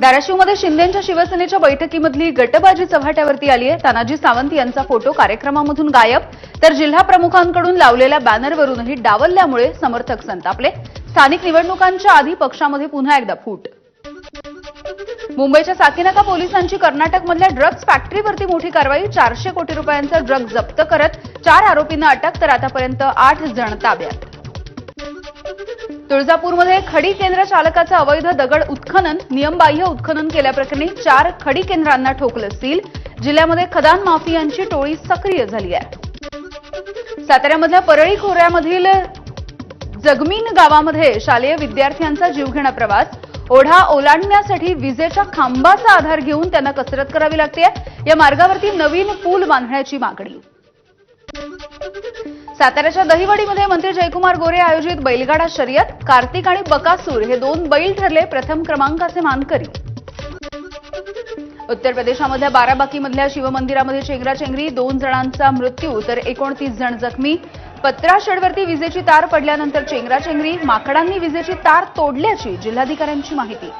धाराशिवमध्ये शिंदेच्या शिवसेनेच्या बैठकीमधली गटबाजी चव्हाट्यावरती आली आहे. तानाजी सावंत यांचा फोटो कार्यक्रमामधून गायब. तर जिल्हा प्रमुखांकडून लावलेल्या बॅनरवरूनही डावलल्यामुळे समर्थक संतापले. स्थानिक निवडणुकांच्या आधी पक्षामध्ये पुन्हा एकदा फूट. मुंबईच्या साकीनाका पोलिसांची कर्नाटकमधल्या ड्रग्ज फॅक्टरीवरती मोठी कारवाई. चारशे कोटी रुपयांचा ड्रग जप्त करत चार आरोपींना अटक तर आतापर्यंत आठ जण ताब्यात. तुळजापूरमध्ये खडी केंद्र चालकाचं अवैध दगड उत्खनन नियमबाह्य उत्खनन केल्याप्रकरणी चार खडी केंद्रांना ठोकलं सील. जिल्ह्यामध्ये खदान माफियांची टोळी सक्रिय झाली आहे. साताऱ्यामधल्या परळी खोऱ्यामधील जगमीन गावामध्ये शालेय विद्यार्थ्यांचा जीवघेणा प्रवास. ओढा ओलांडण्यासाठी विजेच्या खांबाचा आधार घेऊन त्यांना कसरत करावी लागते या मार्गावरती नवीन पूल बांधण्याची मागणी. साताऱ्याच्या दहिवडीमध्ये मंत्री जयकुमार गोरे आयोजित बैलगाडा शर्यत कार्तिक आणि बकासूर हे दोन बैल ठरले प्रथम क्रमांकाचे मानकरी. उत्तर प्रदेशामधल्या बाराबाकीमधल्या शिवमंदिरामध्ये चेंगराचेंगरी दोन जणांचा मृत्यू तर एकोणतीस जण जखमी. पत्रा शेडवरती विजेची तार पडल्यानंतर चेंगराचेंगरी माकडांनी विजेची तार तोडल्याची जिल्हाधिकाऱ्यांची माहिती.